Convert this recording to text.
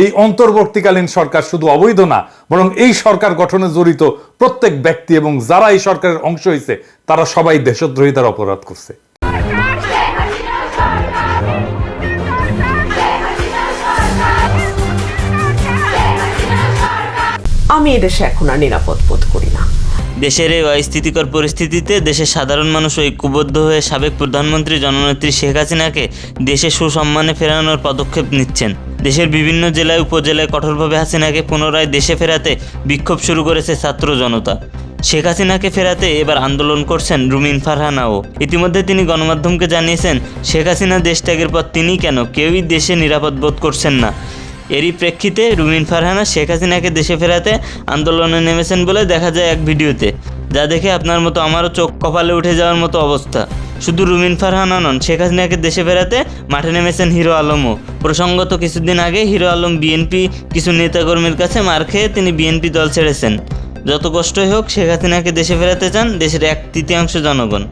এই অন্তর্বর্তীকালীন সরকার শুধু অবৈধ না বরং এই সরকার গঠনে জড়িত প্রত্যেক ব্যক্তি এবং যারা এই সরকারের অংশ হয়েছে তারা সবাই দেশদ্রোহিতার অপরাধ করছে। আমি এদেশে এখন আর নিরাপদ বোধ করি না। দেশের এই অস্থিতিকর পরিস্থিতিতে দেশের সাধারণ মানুষ ঐক্যবদ্ধ হয়ে সাবেক প্রধানমন্ত্রী জননেত্রী শেখ হাসিনাকে দেশে সুসম্মানে ফেরানোর পদক্ষেপ নিচ্ছেন। দেশের বিভিন্ন জেলায়, উপজেলায় কঠোরভাবে হাসিনাকে পুনরায় দেশে ফেরাতে বিক্ষোভ শুরু করেছে ছাত্র জনতা। শেখ হাসিনাকে ফেরাতে এবার আন্দোলন করছেন রুমিন ফারহানাও। ইতিমধ্যে তিনি গণমাধ্যমকে জানিয়েছেন, শেখ হাসিনা দেশ ত্যাগের পর তিনি কেন কেউই দেশে নিরাপদ বোধ করছেন না। এরই প্রেক্ষিতে রুমিন ফারহানা শেখ হাসিনাকে দেশে ফেরাতে আন্দোলনে নেমেছেন বলে দেখা যায় এক ভিডিওতে, যা দেখে আপনার মতো আমারও চোখ কপালে উঠে যাওয়ার মতো অবস্থা। শুধু রুমিন ফারহানা নন, শেখ হাসিনাকে দেশে ফেরাতে মাঠে নেমেছেন হিরো আলমও। প্রসঙ্গত কিছুদিন আগে হিরো আলম বিএনপি কিছু নেতাকর্মীর কাছে মার খেয়ে তিনি বিএনপি দল ছেড়েছেন। যত কষ্টই হোক, শেখ হাসিনাকে দেশে ফেরাতে চান দেশের এক তৃতীয়াংশ জনগণ।